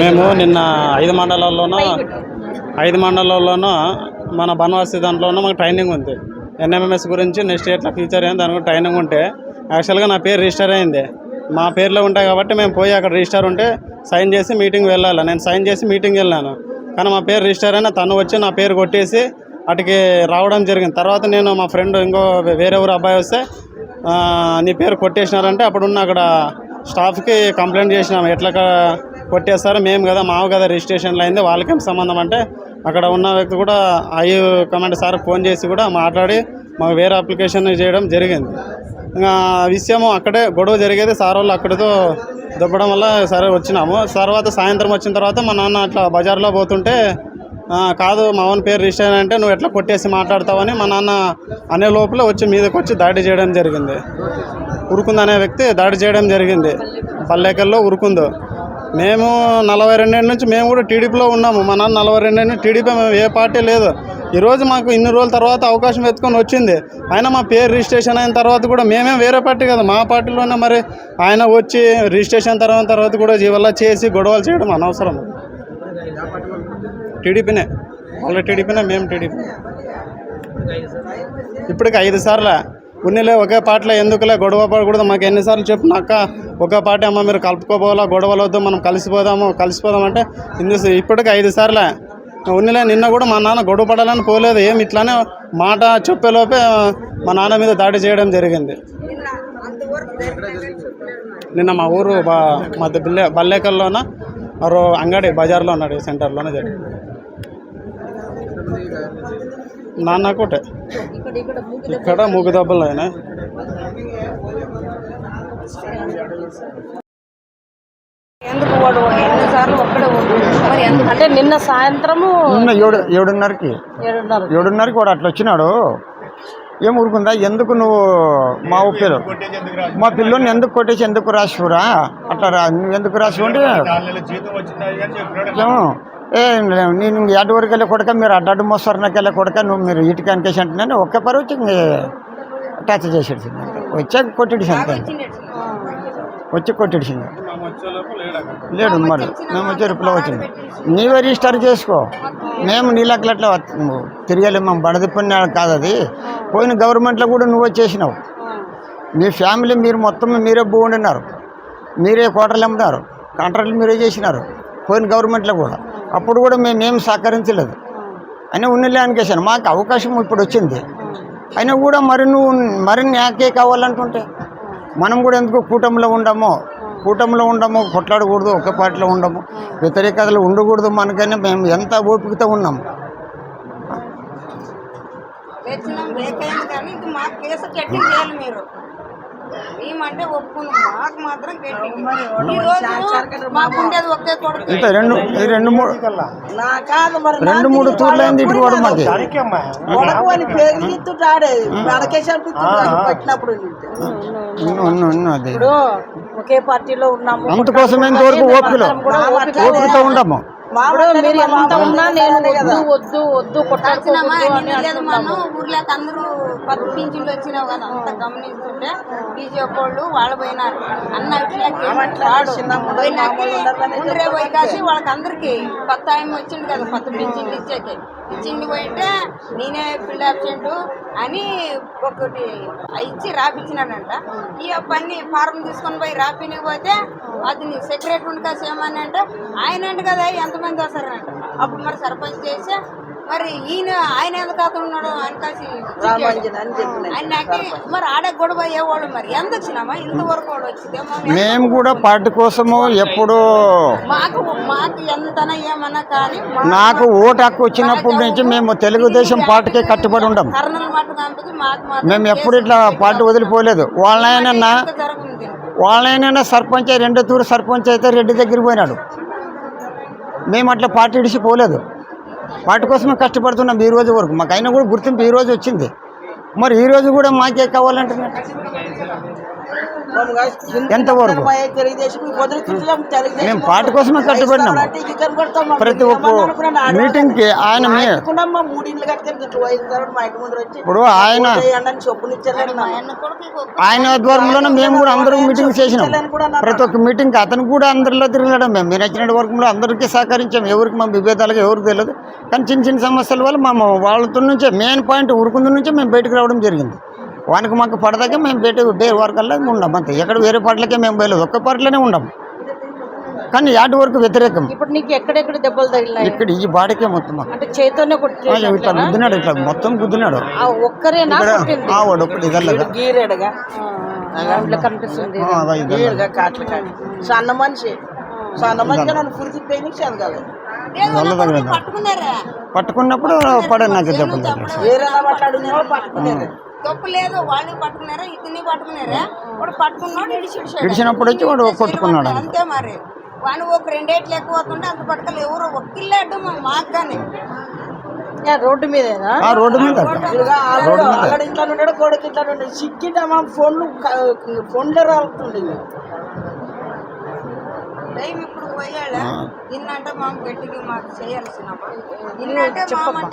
మేము నిన్న ఐదు మండలాల్లోనూ ఐదు మండలాల్లోనూ మన బనవాసి దాంట్లోనూ మాకు ట్రైనింగ్ ఉంది. ఎన్ఎంఎంఎస్ గురించి నెక్స్ట్ ఎట్లా ఫ్యూచర్ ఏంది దాని ట్రైనింగ్ ఉంటే యాక్చువల్గా నా పేరు రిజిస్టర్ అయింది. మా పేరులో ఉంటాయి కాబట్టి మేము పోయి అక్కడ రిజిస్టర్ ఉంటే సైన్ చేసి మీటింగ్ వెళ్ళాలి. నేను సైన్ చేసి మీటింగ్ వెళ్ళాను. కానీ మా పేరు రిజిస్టర్ అయినా తను వచ్చి నా పేరు కొట్టేసి అటుకి రావడం జరిగింది. తర్వాత నేను మా ఫ్రెండ్ ఇంకో వేరే ఊరు అబ్బాయి వస్తే నీ పేరు కొట్టేసినారంటే అప్పుడున్న అక్కడ స్టాఫ్కి కంప్లైంట్ చేసినాము ఎట్లా కొట్టేస్తారు మేము కదా మావు కదా రిజిస్ట్రేషన్లో అయింది. వాళ్ళకేం సంబంధం అంటే అక్కడ ఉన్న వ్యక్తి కూడా ఐ కమాండ్ సార్ ఫోన్ చేసి కూడా మాట్లాడి మాకు వేరే అప్లికేషన్ చేయడం జరిగింది. ఇంకా ఆ విషయము అక్కడే గొడవ జరిగేది. సార్ వాళ్ళు అక్కడితో దొబ్బడం వల్ల సరే వచ్చినాము. తర్వాత సాయంత్రం వచ్చిన తర్వాత మా నాన్న అట్లా బజార్లో పోతుంటే కాదు మా పేరు రిజిస్టర్ అంటే నువ్వు ఎట్లా కొట్టేసి మాట్లాడతావని మా నాన్న అనే లోపల వచ్చి మీదకి వచ్చి దాడి చేయడం జరిగింది. ఉరుకుంది అనే వ్యక్తి దాడి చేయడం జరిగింది. పల్లెకల్లో ఉరుకుందో. మేము నలభై రెండేళ్ళ నుంచి మేము కూడా టీడీపీలో ఉన్నాము. మా నాన్న నలభై రెండేళ్ళ నుంచి టీడీపీ మేము ఏ పార్టీ లేదు. ఈరోజు మాకు ఇన్ని రోజుల తర్వాత అవకాశం ఎత్తుకొని వచ్చింది. ఆయన మా పేరు రిజిస్ట్రేషన్ అయిన తర్వాత కూడా మేమే వేరే పార్టీ కదా మా పార్టీలోనే మరి ఆయన వచ్చి రిజిస్ట్రేషన్ తర్వాత తర్వాత కూడా ఇవల్ల చేసి గొడవలు చేయడం అనవసరం. టీడీపీనే. వాళ్ళ టీడీపీనే మేము టీడీపీ. ఇప్పటికి ఐదు సార్ల ఉన్నిలే ఒకే పాటలో ఎందుకులే గొడవ పడకూడదు? మాకు ఎన్నిసార్లు చెప్పినాక ఒకే పాట అమ్మ మీరు కలుపుకోపోవాలా గొడవలొద్దు మనం కలిసిపోదాము కలిసిపోదాం అంటే ఇన్ని ఇప్పటికి ఐదు సార్లే ఉన్నిలే నిన్న కూడా మా నాన్న గొడవ పడాలని పోలేదు. ఏం ఇట్లానే మాట చెప్పేలోపే మా నాన్న మీద దాడి చేయడం జరిగింది. నిన్న మా ఊరు బా మా బిల్లే బల్లేకల్లోన మరో అంగడి బజార్లో ఉన్నాడు సెంటర్లోనే జరిగింది. నాన్న ఒకటే ఇక్కడ మూగు దెబ్బలు అయినా ఎందుకు వాడు ఎన్నిసార్లు ఒక్కడే ఉండు? మరి ఎందుకు అంటే నిన్న సాయంత్రము నిన్న ఏడు ఏడున్నరకి. ఏడున్నర. ఏడున్నరకి వాడు అట్లా వచ్చినాడు. ఏం ఊరుకుందా? ఎందుకు నువ్వు మా ఊపిరు మా పిల్లోని ఎందుకు కొట్టేసి ఎందుకు రాసివురా? అట్లా రా నువ్వు ఎందుకు రాసివు ఏం ఏమో ఏ నేను ఎటు వరకు కొడక మీరు అడ్డాడు మోసరినకి వెళ్ళి కొడక నువ్వు మీరు ఇటుక అనికేసి అంటున్నాను ఒక్క పరి వచ్చి టచ్ చేసేసింది వచ్చాక కొట్టిడిసి అంతే. వచ్చి కొట్టిడిసింది లేడు మరి మేము వచ్చి రిప్లై వచ్చింది నీవే రిజిస్టర్ చేసుకో. మేము నీళ్ళకి అట్లా తిరగలేము మేము బడదిప్పని కాదు అది. పోయిన గవర్నమెంట్లో కూడా నువ్వు వచ్చేసినావు. మీ ఫ్యామిలీ మీరు మొత్తం మీరే బాగుండినారు మీరే కోటలు అమ్ముతారు కాంట్రాక్ట్లు మీరే చేసినారు. పోయిన గవర్నమెంట్లో కూడా. అప్పుడు కూడా మేము ఏం సహకరించలేదు. అయినా ఉన్నలే అనికేసాను మాకు అవకాశం ఇప్పుడు వచ్చింది. అయినా కూడా మరి నువ్వు మరి నాకే కావాలంటుంటే మనం కూడా ఎందుకు కూటమిలో ఉండము కూటమిలో ఉండము కొట్లాడకూడదు ఒకే పార్టీలో ఉండము వ్యతిరేకతలు ఉండకూడదు మనకైనా మేము ఎంత ఓపికతో ఉన్నాము తెచ్చినాం కానీ ఇది మాకు కేసు గట్టి చేయాలి మీరు. ఏమంటే ఒప్పుకున్నాం. మాకు మాత్రం గట్టి ఈ రోజు ఒకే కొడుకు. ఇంత రెండు ఈ రెండు మూడు నా కాదు మరి రెండు మూడు తూర్లు అయింది ఇటు కూడా మాకు. కొడకు అని పేరు మెడకేసి అనిపిస్తుంది పట్టినప్పుడు. ఇప్పుడు ఒకే పార్టీలో ఉన్నాము. అందుకోసం ఇంతవరకు ఓపికలో? ఓపికతో ఉండము. ఇప్పుడు మీరు ఎంత ఉన్నా నేను వద్దు వద్దు వద్దు లేదు మనం? ఊర్లోకి అందరూ కొత్త పింఛన్లు వచ్చినావు కదా అంత గమనిస్తుంటే బీజేపీ వాళ్ళు వాళ్ళు పోయినారు. అన్న పోయి కాసి వాళ్ళకి అందరికి కొత్త ఆయన వచ్చిండు కదా కొత్త పింఛన్లు ఇచ్చేకి. ఇచ్చింది పోయింటే నేనే ఫీల్డ్ అబ్సెంట్ అని ఒకటి ఇచ్చి రాపిచ్చినాడంట. ఈ పని ఫారం తీసుకొని పోయి రాపిని పోతే అది సెక్రటరీ ఉండి కాసి ఏమని అంటే ఆయన అంట కదా ఎంతమంది వస్తారంట అప్పుడు మరి సర్పంచ్ చేసి మరి ఈయన ఆయన ఎందుకు అతనున్నాడు ఆయనకి మరి ఆడ గొడవ అయ్యేవాళ్ళు మరి. ఎంత వచ్చినామా? ఇంతవరకు వాడు వచ్చిందేమో మేము కూడా పార్టీ కోసము ఎప్పుడు మాకు మాకు ఎంతనా ఏమన్నా కానీ నాకు ఓటు హక్కు వచ్చినప్పటి నుంచి మేము తెలుగుదేశం పార్టీకే కట్టుబడి ఉంటాం మేము ఎప్పుడు ఇట్లా పార్టీ వదిలిపోలేదు. వాళ్ళైనా ఎంత వాళ్ళైనా సర్పంచ్ రెండో తూరు సర్పంచ్ అయితే రెడ్డి దగ్గరికి పోయినాడు. మేము అట్లా పార్టీ విడిచి పోలేదు. వాటి కోసమే కష్టపడుతున్నాం ఈ రోజు వరకు. మాకు అయినా కూడా గుర్తింపు ఈరోజు వచ్చింది. మరి ఈరోజు కూడా మాకే కావాలంటున్నారు. ఎంతవరకు? మేము పార్టీ కోసమే మాకు. ప్రతి ఒక్క మీటింగ్కి ఆయన ఇప్పుడు ఆయన ఆయన ఆధ్వర్యంలోనే మేము కూడా అందరూ మీటింగ్ చేసినాం. ప్రతి ఒక్క మీటింగ్కి అతను కూడా అందరిలో తిరగడం మేము. మీరు నచ్చిన వర్గంలో అందరికీ సహకరించాం. ఎవరికి మా విభేదాలుగా ఎవరికి తెలియదు. కానీ చిన్న చిన్న సమస్యల వల్ల మా వాళ్ళతో నుంచే మెయిన్ పాయింట్ ఉరుకుందు నుంచే మేము బయటకు రావడం జరిగింది. వానికి మాకు పడదాకే మేము బయట వేరే వర్గాల్లో ఉండం అంతే. ఎక్కడ వేరే పార్టీలకే మేము పోయలేదు. ఒక్క పార్టీలోనే ఉండం. కానీ యాటి వరకు వ్యతిరేకం. ఇప్పుడు నీకు ఎక్కడెక్కడ దెబ్బలు తగిలినాయి? ఇక్కడ ఈ బాడీకే మొత్తం. అంటే చేతోనే ఇట్లా గుద్దినాడు ఇట్లా మొత్తం గుద్దినాడు. ఆ ఒక్కరేనా ఇదల్లగా గీరేడుగా. కనిపిస్తుంది. కాట్లు సన్న మనిషి. సన్న నన్ను పట్టుకున్నప్పుడు పడే నాకు దెబ్బలు. తప్పు లేదు వాళ్ళు పట్టుకున్నారా ఇతని పట్టుకున్నారా? వాడు పట్టుకున్నాడు ఇడిచి ఇడిచినప్పుడు వచ్చి వాడు కొట్టుకున్నాడు అంతే. మరి. వాడు ఒక రెండేట్లు ఎక్కువ అవుతుంటే అంత పట్టుకలు ఎవరు ఒక్కిల్లాడు మాకు కానీ. యా, రోడ్డు మీదేనా? ఆ రోడ్డు మీద. ఆల్రెడీ ఆల్రెడీ ఇంట్లో ఉన్నాడు కొడుకు ఇంట్లో ఉన్నాడు సిక్కిట మా ఫోన్లు ఫోన్లే రాలుతుంది టైం ఇప్పుడు పోయాడా? ఇన్నంటే మాకు గట్టిగా మాకు చేయాల్సిన ఇన్నంటే మామంటే